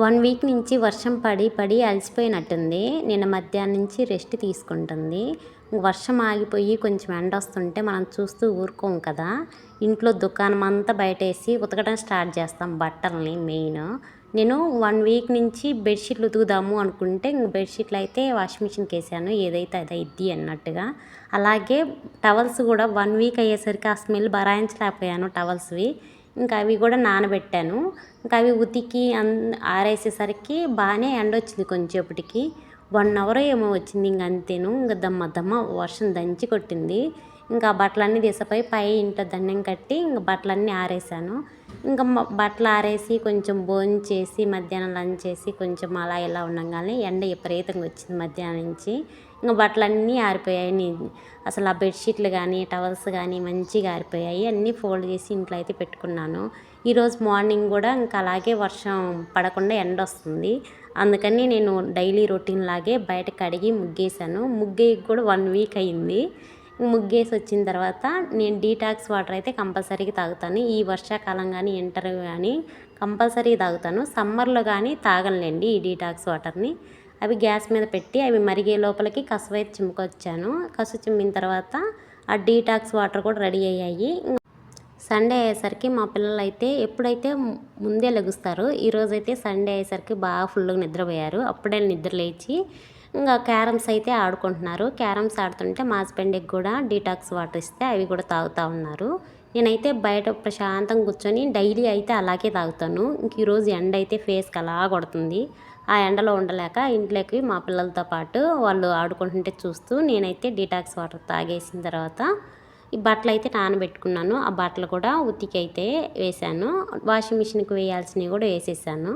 One week నుంచి వర్షం పడి పడి అలసిపోయినట్టుంది. నిన్న మధ్యాహ్నం నుంచి రెస్ట్ తీసుకుంటుంది. వర్షం ఆగిపోయి కొంచెం ఎండ వస్తుంటే మనం చూస్తూ ఊరుకోం కదా. ఇంట్లో దుకాణం అంతా బయటేసి ఉతకడం స్టార్ట్ చేస్తాం బట్టల్ని మెయిన్. నేను వన్ వీక్ నుంచి బెడ్షీట్లు ఉతుకుదాము అనుకుంటే ఇంక బెడ్షీట్లు అయితే వాషింగ్ మిషన్కి వేసాను. ఏదైతే అది ఇద్ది అన్నట్టుగా. అలాగే టవల్స్ కూడా వన్ వీక్ అయ్యేసరికి ఆ స్మెల్ భరాయించలేకపోయాను టవల్స్వి. ఇంకా అవి కూడా నానబెట్టాను. ఇంకా అవి ఉతికి అన్ ఆరేసేసరికి బాగానే ఎండ వచ్చింది కొంచెంసేపటికి. వన్ అవర్ ఏమో వచ్చింది ఇంక అంతేను. ఇంకా దమ్మ దమ్మ వర్షం దంచి కొట్టింది. ఇంకా బట్టలన్నీ తీసపోయి పై ఇంట్లో దండం కట్టి ఇంక బట్టలన్నీ ఆరేసాను. ఇంకా బట్టలు ఆరేసి కొంచెం భోజనం చేసి మధ్యాహ్నం లంచ్ చేసి కొంచెం అలా ఇలా ఉండగానే ఎండ విపరీతంగా వచ్చింది మధ్యాహ్నం నుంచి. ఇంకా బట్టలన్నీ ఆరిపోయాయి. అసలు ఆ బెడ్షీట్లు కానీ టవల్స్ కానీ మంచిగా ఆరిపోయాయి. అన్నీ ఫోల్డ్ చేసి ఇంట్లో అయితే పెట్టుకున్నాను. ఈరోజు మార్నింగ్ కూడా ఇంకా అలాగే వర్షం పడకుండా ఎండ వస్తుంది. అందుకని నేను డైలీ రొటీన్ లాగే బయట కడిగి ముగ్గేసాను ముగ్గేకి కూడా వన్ వీక్ అయింది. ముగ్గేసి వచ్చిన తర్వాత నేను డీటాక్స్ వాటర్ అయితే కంపల్సరీగా తాగుతాను. ఈ వర్షాకాలం కానీ ఇంటర్ కానీ కంపల్సరీగా తాగుతాను. సమ్మర్లో కానీ తాగలేండి ఈ డీటాక్స్ వాటర్ని అవి గ్యాస్ మీద పెట్టి అవి మరిగే లోపలికి కసువైతే చిమ్ముకొచ్చాను. కసు చిమ్మిన తర్వాత ఆ డీటాక్స్ వాటర్ కూడా రెడీ అయ్యాయి. సండే అయ్యేసరికి మా పిల్లలు అయితే ఎప్పుడైతే ముందే లెగుస్తారు ఈరోజైతే సండే అయ్యేసరికి బాగా ఫుల్గా నిద్రపోయారు. అప్పుడే నిద్ర లేచి ఇంకా క్యారమ్స్ అయితే ఆడుకుంటున్నారు. క్యారమ్స్ ఆడుతుంటే మా హస్బెండ్కి కూడా డీటాక్స్ వాటర్ ఇస్తే అవి కూడా తాగుతూ ఉన్నారు. నేనైతే బయట ప్రశాంతంగా కూర్చొని డైలీ అయితే అలాగే తాగుతాను. ఇంక ఈరోజు ఎండ అయితే ఫేస్కి అలా కొడుతుంది. ఆ ఎండలో ఉండలేక ఇంట్లోకి మా పిల్లలతో పాటు వాళ్ళు ఆడుకుంటుంటే చూస్తూ నేనైతే డీటాక్స్ వాటర్ తాగేసిన తర్వాత ఈ బట్టలు అయితే నానబెట్టుకున్నాను. ఆ బట్టలు కూడా ఉతికి అయితే వేసాను వాషింగ్ మిషన్కి వేయాల్సినవి కూడా వేసేసాను.